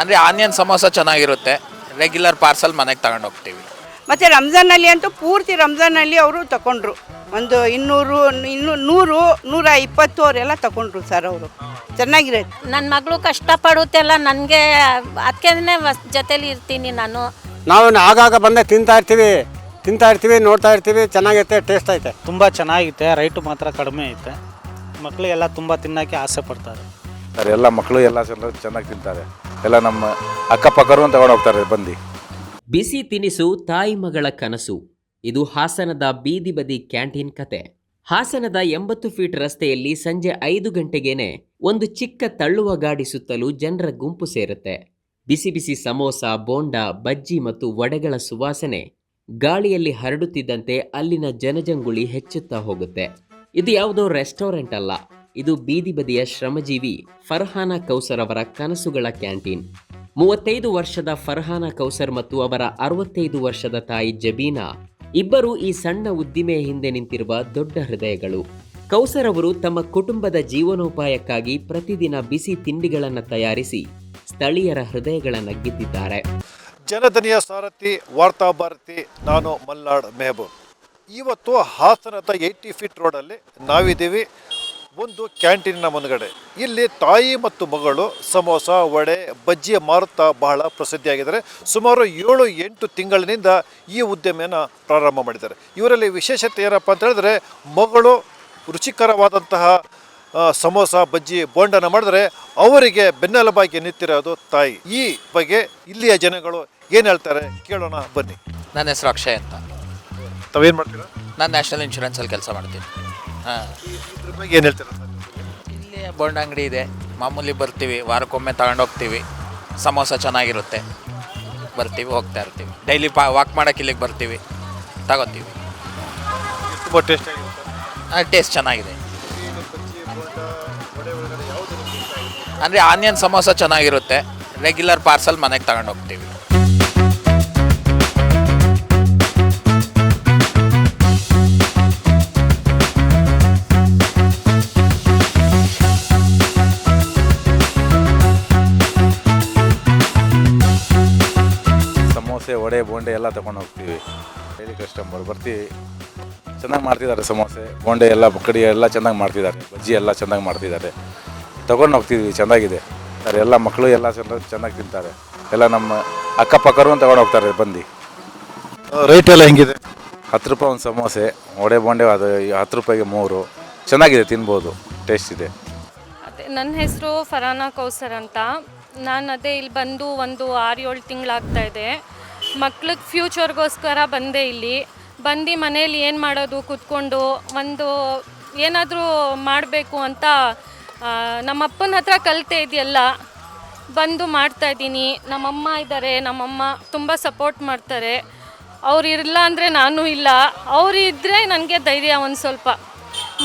ಅಂದರೆ ಆನಿಯನ್ ಸಮೋಸ ಚೆನ್ನಾಗಿರುತ್ತೆ. Regular parcel ಮನೆಗೆ ತಗೊಂಡು ಹೋಗ್ತೀವಿ. ಮತ್ತು ರಂಜಾನಲ್ಲಿ ಅಂತೂ ಪೂರ್ತಿ ರಂಜಾನಲ್ಲಿ ಅವರು ತಗೊಂಡ್ರು ಒಂದು ಇನ್ನೂರು ಇನ್ನೂ ನೂರು ನೂರ ಇಪ್ಪತ್ತು ಅವರೆಲ್ಲ ತಗೊಂಡ್ರು ಸರ್ ಅವರು. ಚೆನ್ನಾಗಿರುತ್ತೆ. ನನ್ನ ಮಗಳು ಕಷ್ಟಪಡುತ್ತೆಲ್ಲ ನನಗೆ ಅದಕ್ಕೆ ಜೊತೇಲಿ ಇರ್ತೀನಿ ನಾನು. ನಾವು ಆಗಾಗ ಬಂದೆ ತಿಂತಾ ಇರ್ತೀವಿ. ತಿಂತಾ ಇರ್ತೀವಿ ನೋಡ್ತಾ ಇರ್ತೀವಿ ಚೆನ್ನಾಗೈತೆ ಟೇಸ್ಟ್ ಐತೆ. ತುಂಬ ಚೆನ್ನಾಗಿದೆ ರೈಟು ಮಾತ್ರ ಕಡಿಮೆ ಐತೆ. ಮಕ್ಕಳಿಗೆಲ್ಲ ತುಂಬ ತಿನ್ನೋಕ್ಕೆ ಆಸೆ ಪಡ್ತಾರೆ. ಸರ್ ಎಲ್ಲ ಮಕ್ಕಳು ಎಲ್ಲ ಚೆನ್ನಾಗಿ ಚೆನ್ನಾಗಿ ತಿಂತಾರೆ. ಎಲ್ಲ ನಮ್ಮ ಅಕ್ಕಪಕ್ಕರು ತಗೊಂಡು ಹೋಗ್ತಾರೆ, ಬಂದು. ಬಿಸಿ ತಿನಿಸು ತಾಯಿ ಮಗಳ ಕನಸು. ಇದು ಹಾಸನದ ಬೀದಿ ಬದಿ ಕ್ಯಾಂಟೀನ್ ಕತೆ. ಹಾಸನದ ಎಂಬತ್ತು ಫೀಟ್ ರಸ್ತೆಯಲ್ಲಿ ಸಂಜೆ ಐದು ಗಂಟೆಗೇನೆ ಒಂದು ಚಿಕ್ಕ ತಳ್ಳುವ ಗಾಡಿ ಸುತ್ತಲೂ ಜನರ ಗುಂಪು ಸೇರುತ್ತೆ. ಬಿಸಿ ಬಿಸಿ ಸಮೋಸ, ಬೋಂಡ, ಬಜ್ಜಿ ಮತ್ತು ವಡೆಗಳ ಸುವಾಸನೆ ಗಾಳಿಯಲ್ಲಿ ಹರಡುತ್ತಿದ್ದಂತೆ ಅಲ್ಲಿನ ಜನಜಂಗುಳಿ ಹೆಚ್ಚುತ್ತಾ ಹೋಗುತ್ತೆ. ಇದು ಯಾವುದೋ ರೆಸ್ಟೋರೆಂಟ್ ಅಲ್ಲ. ಇದು ಬೀದಿ ಬದಿಯ ಶ್ರಮಜೀವಿ ಫರ್ಹಾನ ಕೌಸರ್ ಅವರ ಕನಸುಗಳ ಕ್ಯಾಂಟೀನ್. ಮೂವತ್ತೈದು ವರ್ಷದ ಫರ್ಹಾನ ಕೌಸರ್ ಮತ್ತು ಅವರ ಅರವತ್ತೈದು ವರ್ಷದ ತಾಯಿ ಜಬೀನಾ ಇಬ್ಬರು ಈ ಸಣ್ಣ ಉದ್ದಿಮೆಯ ಹಿಂದೆ ನಿಂತಿರುವ ದೊಡ್ಡ ಹೃದಯಗಳು. ಕೌಸರ್ ಅವರು ತಮ್ಮ ಕುಟುಂಬದ ಜೀವನೋಪಾಯಕ್ಕಾಗಿ ಪ್ರತಿದಿನ ಬಿಸಿ ತಿಂಡಿಗಳನ್ನು ತಯಾರಿಸಿ ಸ್ಥಳೀಯರ ಹೃದಯಗಳನ್ನು ಗೆದ್ದಿದ್ದಾರೆ. ಜನಧನಿಯ ಸಾರಥಿ ವಾರ್ತಾ ಭಾರತಿ ನಾನು ಮಲ್ನಾಡ್ ಮೆಹಬೂಬ್. ಇವತ್ತು ಹಾಸನದ ಏಯ್ಟಿ ಫೀಟ್ ರೋಡಲ್ಲಿ ನಾವಿದ್ದೀವಿ. ಒಂದು ಕ್ಯಾಂಟೀನಿನ ಮುಂದ್ಗಡೆ. ಇಲ್ಲಿ ತಾಯಿ ಮತ್ತು ಮಗಳು ಸಮೋಸ ವಡೆ ಬಜ್ಜಿ ಮಾರುತ್ತಾ ಬಹಳ ಪ್ರಸಿದ್ಧಿಯಾಗಿದ್ದಾರೆ. ಸುಮಾರು ಏಳು ಎಂಟು ತಿಂಗಳಿನಿಂದ ಈ ಉದ್ಯಮೆಯನ್ನು ಪ್ರಾರಂಭ ಮಾಡಿದ್ದಾರೆ. ಇವರಲ್ಲಿ ವಿಶೇಷತೆ ಏನಪ್ಪ ಅಂತ ಹೇಳಿದ್ರೆ ಮಗಳು ರುಚಿಕರವಾದಂತಹ ಸಮೋಸ ಬಜ್ಜಿ ಬೋಂಡನ ಮಾಡಿದ್ರೆ ಅವರಿಗೆ ಬೆನ್ನೆಲುಬಾಗಿ ನಿಂತಿರೋದು ತಾಯಿ. ಈ ಬಗ್ಗೆ ಇಲ್ಲಿಯ ಜನಗಳು ಏನು ಹೇಳ್ತಾರೆ ಕೇಳೋಣ ಬನ್ನಿ. ನನ್ನ ಹೆಸರು ಅಕ್ಷಯ್ ಅಂತ. ತಾವೇನು ಮಾಡ್ತೀರಾ? ನಾನು ನ್ಯಾಷನಲ್ ಇನ್ಶೂರೆನ್ಸಲ್ಲಿ ಕೆಲಸ ಮಾಡ್ತೀನಿ. ಇದ್ರ ಬಗ್ಗೆ ಏನು ಹೇಳ್ತೀರಾ? ಇಲ್ಲಿ ಬೋಂಡ ಅಂಗಡಿ ಇದೆ. ಮಾಮೂಲಿ ಬರ್ತೀವಿ. ವಾರಕ್ಕೊಮ್ಮೆ ತಗೊಂಡು ಹೋಗ್ತೀವಿ. ಸಮೋಸ ಚೆನ್ನಾಗಿರುತ್ತೆ. ಬರ್ತೀವಿ ಹೋಗ್ತಾ ಇರ್ತೀವಿ. ಡೈಲಿ ಪಾ ವಾಕ್ ಮಾಡೋಕೆ ಇಲ್ಲಿಗೆ ಬರ್ತೀವಿ. ತಗೋತೀವಿ. ತುಂಬ ಟೇಸ್ಟ್ ಟೇಸ್ಟ್ ಚೆನ್ನಾಗಿದೆ. ಅಂದರೆ ಆನಿಯನ್ ಸಮೋಸ ಚೆನ್ನಾಗಿರುತ್ತೆ. ರೆಗ್ಯುಲರ್ ಪಾರ್ಸಲ್ ಮನೆಗೆ ತಗೊಂಡು ವಡೆ ಬೋಂಡೆ ಎಲ್ಲ ತಗೊಂಡು ಹೋಗ್ತೀವಿ. ಡೈಲಿ ಕಸ್ಟಮರ್ ಬರ್ತೀವಿ ಚೆನ್ನಾಗಿ ಮಾಡ್ತಿದ್ದಾರೆ ಸಮೋಸೆ ಬೋಂಡೆ ಎಲ್ಲ ಕಡಿ ಎಲ್ಲ ಚೆನ್ನಾಗಿ ಮಾಡ್ತಿದ್ದಾರೆ ಬಜ್ಜಿ ಎಲ್ಲ ಚೆನ್ನಾಗಿ ಮಾಡ್ತಿದ್ದಾರೆ. ತಗೊಂಡು ಹೋಗ್ತಿದ್ವಿ ಚೆನ್ನಾಗಿದೆ. ಸರ್ ಎಲ್ಲ ಮಕ್ಕಳು ಎಲ್ಲ ಚೆನ್ನಾಗಿ ಚೆನ್ನಾಗಿ ತಿಂತಾರೆ. ಎಲ್ಲ ನಮ್ಮ ಅಕ್ಕಪಕ್ಕರು ತಗೊಂಡು ಹೋಗ್ತಾರೆ ಬಂದು. ರೇಟ್ ಎಲ್ಲ ಹೆಂಗಿದೆ? ಹತ್ತು ರೂಪಾಯಿ ಒಂದು ಸಮೋಸೆ ವಡೆ ಬೋಂಡೆ ಅದು ಹತ್ತು ರೂಪಾಯಿಗೆ ಮೂರು. ಚೆನ್ನಾಗಿದೆ ತಿನ್ಬೋದು ಟೇಸ್ಟ್ ಇದೆ. ಅದೇ ನನ್ನ ಹೆಸರು ಫರಾನಾ ಕೌಸರ್ ಅಂತ. ನಾನು ಅದೇ ಇಲ್ಲಿ ಬಂದು ಒಂದು ಆರು ಏಳು ತಿಂಗಳಾಗ್ತಾ ಇದೆ. ಮಕ್ಳಿಗೆ ಫ್ಯೂಚರ್ಗೋಸ್ಕರ ಬಂದೆ ಇಲ್ಲಿ. ಬಂದು ಮನೇಲಿ ಏನು ಮಾಡೋದು, ಕೂತ್ಕೊಂಡು ಒಂದು ಏನಾದರೂ ಮಾಡಬೇಕು ಅಂತ ನಮ್ಮಪ್ಪನ ಹತ್ರ ಕಲಿತೆ ಇದೆಯಲ್ಲ, ಬಂದು ಮಾಡ್ತಾ ಇದ್ದೀನಿ. ನಮ್ಮಮ್ಮ ಇದ್ದಾರೆ, ನಮ್ಮಮ್ಮ ತುಂಬ ಸಪೋರ್ಟ್ ಮಾಡ್ತಾರೆ. ಅವ್ರು ಇರಲ್ಲ ಅಂದರೆ ನಾನು ಇಲ್ಲ. ಅವ್ರು ಇದ್ದರೆ ನನಗೆ ಧೈರ್ಯ ಒಂದು ಸ್ವಲ್ಪ.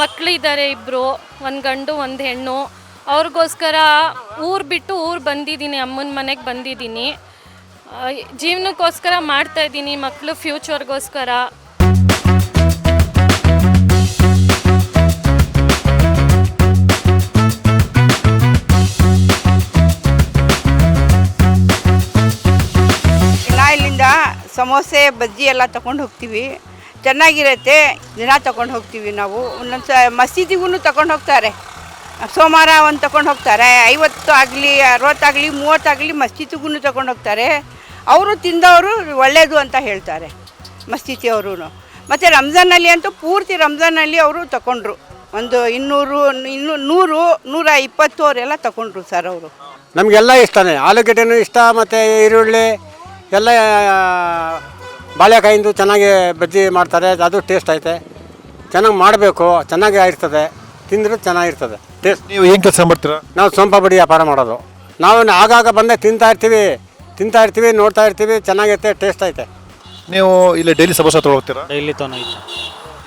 ಮಕ್ಕಳಿದ್ದಾರೆ ಇಬ್ಬರು ಒಂದು ಗಂಡು, ಒಂದು ಹೆಣ್ಣು. ಅವ್ರಿಗೋಸ್ಕರ ಊರು ಬಿಟ್ಟು ಊರು ಬಂದಿದ್ದೀನಿ, ಅಮ್ಮನ ಮನೆಗೆ ಬಂದಿದ್ದೀನಿ. ಜೀವನಕ್ಕೋಸ್ಕರ ಮಾಡ್ತಾ ಇದ್ದೀನಿ ಮಕ್ಕಳು ಫ್ಯೂಚರ್ಗೋಸ್ಕರ ಇಲ್ಲಿಂದ ಸಮೋಸೆ, ಬಜ್ಜಿ ಎಲ್ಲ ತಗೊಂಡು ಹೋಗ್ತೀವಿ. ಚೆನ್ನಾಗಿರುತ್ತೆ, ದಿನ ತಗೊಂಡು ಹೋಗ್ತೀವಿ ನಾವು. ಒಂದೊಂದು ಸ ಮಸೀದಿಗೂ ತಗೊಂಡು ಹೋಗ್ತಾರೆ. ಸೋಮವಾರ ಒಂದು ತಗೊಂಡು ಹೋಗ್ತಾರೆ. ಐವತ್ತು ಆಗಲಿ ಅರವತ್ತಾಗಲಿ ಮೂವತ್ತಾಗಲಿ ಮಸೀದಿಗೂ ತಗೊಂಡು ಹೋಗ್ತಾರೆ. ಅವರು ತಿಂದವರು ಒಳ್ಳೆಯದು ಅಂತ ಹೇಳ್ತಾರೆ ಮಸ್ಜಿದಿಯವರು ಮತ್ತು ರಂಜಾನಲ್ಲಿ ಅಂತೂ ಪೂರ್ತಿ ರಂಜಾನಲ್ಲಿ ಅವರು ತಗೊಂಡ್ರು ಒಂದು ಇನ್ನೂರು ಇನ್ನೂ ನೂರು ನೂರ ಇಪ್ಪತ್ತು ಅವರೆಲ್ಲ ತಗೊಂಡ್ರು ಸರ್ ಅವರು. ನಮಗೆಲ್ಲ ಇಷ್ಟನೇ. ಆಲೂಗಡ್ಡೆನೂ ಇಷ್ಟ ಮತ್ತು ಈರುಳ್ಳಿ ಎಲ್ಲ ಬಾಳೆಕಾಯಿಂದು ಚೆನ್ನಾಗಿ ಬಜ್ಜಿ ಮಾಡ್ತಾರೆ ಅದು ಟೇಸ್ಟ್ ಐತೆ. ಚೆನ್ನಾಗಿ ಮಾಡಬೇಕು ಚೆನ್ನಾಗಿ ಇರ್ತದೆ. ತಿಂದರೂ ಚೆನ್ನಾಗಿರ್ತದೆ. ಟೇಸ್ಟ್ ನೀವು ಏನು ಕೆಲಸ ಮಾಡ್ತೀರಾ? ನಾವು ಸೊಂಪ ಬಡಿ ವ್ಯಾಪಾರ ಮಾಡೋದು. ನಾವು ಆಗಾಗ ಬಂದೆ ತಿಂತಾ ಇರ್ತೀವಿ. ತಿಂತಾ ಇರ್ತೀವಿ ನೋಡ್ತಾ ಇರ್ತೀವಿ ಚೆನ್ನಾಗೈತೆ ಟೇಸ್ಟ್ ಐತೆ. ನೀವು ಇಲ್ಲಿ ಡೈಲಿ ಸಮೋಸ ತೊಗೊಳ್ತೀರಾ? ಡೈಲಿ ತೊಗೊಂಡೈತೆ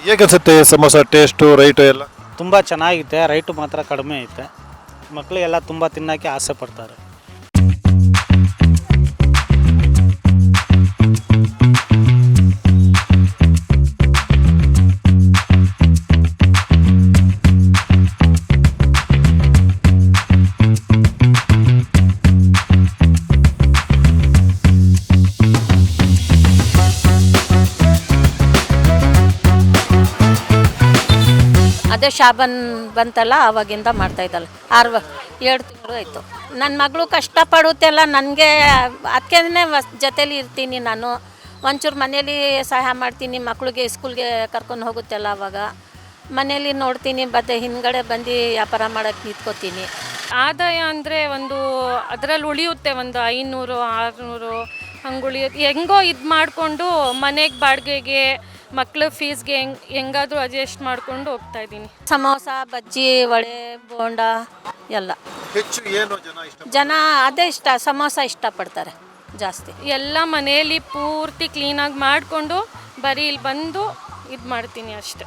ಹೇಗೆ ಅನ್ಸುತ್ತೆ ಸಮೋಸ ಟೇಸ್ಟು ರೈಟು ಎಲ್ಲ? ತುಂಬ ಚೆನ್ನಾಗಿದೆ ರೈಟು ಮಾತ್ರ ಕಡಿಮೆ ಐತೆ. ಮಕ್ಕಳಿಗೆಲ್ಲ ತುಂಬ ತಿನ್ನೋಕ್ಕೆ ಆಸೆ ಪಡ್ತಾರೆ. ಅದೇ ಶಾಬನ್ ಬಂತಲ್ಲ, ಆವಾಗಿಂದ ಮಾಡ್ತಾ ಇದ್ದಲ್ಲ ಆರು ಎರಡು ತಿಂಗಳು ಆಯಿತು. ನನ್ನ ಮಗಳು ಕಷ್ಟಪಡುತ್ತೆಲ್ಲ ನನಗೆ ಅದಕ್ಕೇ ವಸ್ ಜೊತೇಲಿ ಇರ್ತೀನಿ ನಾನು. ಒಂಚೂರು ಮನೇಲಿ ಸಹಾಯ ಮಾಡ್ತೀನಿ ಮಕ್ಕಳಿಗೆ ಸ್ಕೂಲ್ಗೆ ಕರ್ಕೊಂಡು ಹೋಗುತ್ತೆಲ್ಲ ಅವಾಗ. ಮನೇಲಿ ನೋಡ್ತೀನಿ ಬತ್ತೆ ಹಿಂದ್ಗಡೆ ಬಂದು ವ್ಯಾಪಾರ ಮಾಡೋಕ್ಕೆ ನಿಂತ್ಕೋತೀನಿ. ಆದಾಯ ಅಂದರೆ ಒಂದು ಅದರಲ್ಲಿ ಉಳಿಯುತ್ತೆ, ಒಂದು ಐನೂರು, ಆರುನೂರು ಹಂಗೆ ಉಳಿಯುತ್ತೆ. ಹೆಂಗೋ ಇದು ಮಾಡಿಕೊಂಡು ಮನೆಗೆ ಬಾಡಿಗೆಗೆ ಮಕ್ಳ ಫೀಸ್ಗೆ ಹೆಂಗ್ ಹೆಂಗಾದ್ರೂ ಅಡ್ಜಸ್ಟ್ ಮಾಡ್ಕೊಂಡು ಹೋಗ್ತಾ ಇದ್ದೀನಿ. ಸಮೋಸ ಬಜ್ಜಿ ವಡೆ ಬೋಂಡ ಎಲ್ಲ. ಹೆಚ್ಚು ಏನು ಜನ ಇಷ್ಟ ಜನ ಅದೇ ಇಷ್ಟ ಸಮೋಸ ಇಷ್ಟಪಡ್ತಾರೆ ಜಾಸ್ತಿ. ಎಲ್ಲ ಮನೆಯಲ್ಲಿ ಪೂರ್ತಿ ಕ್ಲೀನಾಗಿ ಮಾಡಿಕೊಂಡು ಬರೀ ಇಲ್ಲಿ ಬಂದು ಇದು ಮಾಡ್ತೀನಿ ಅಷ್ಟೆ.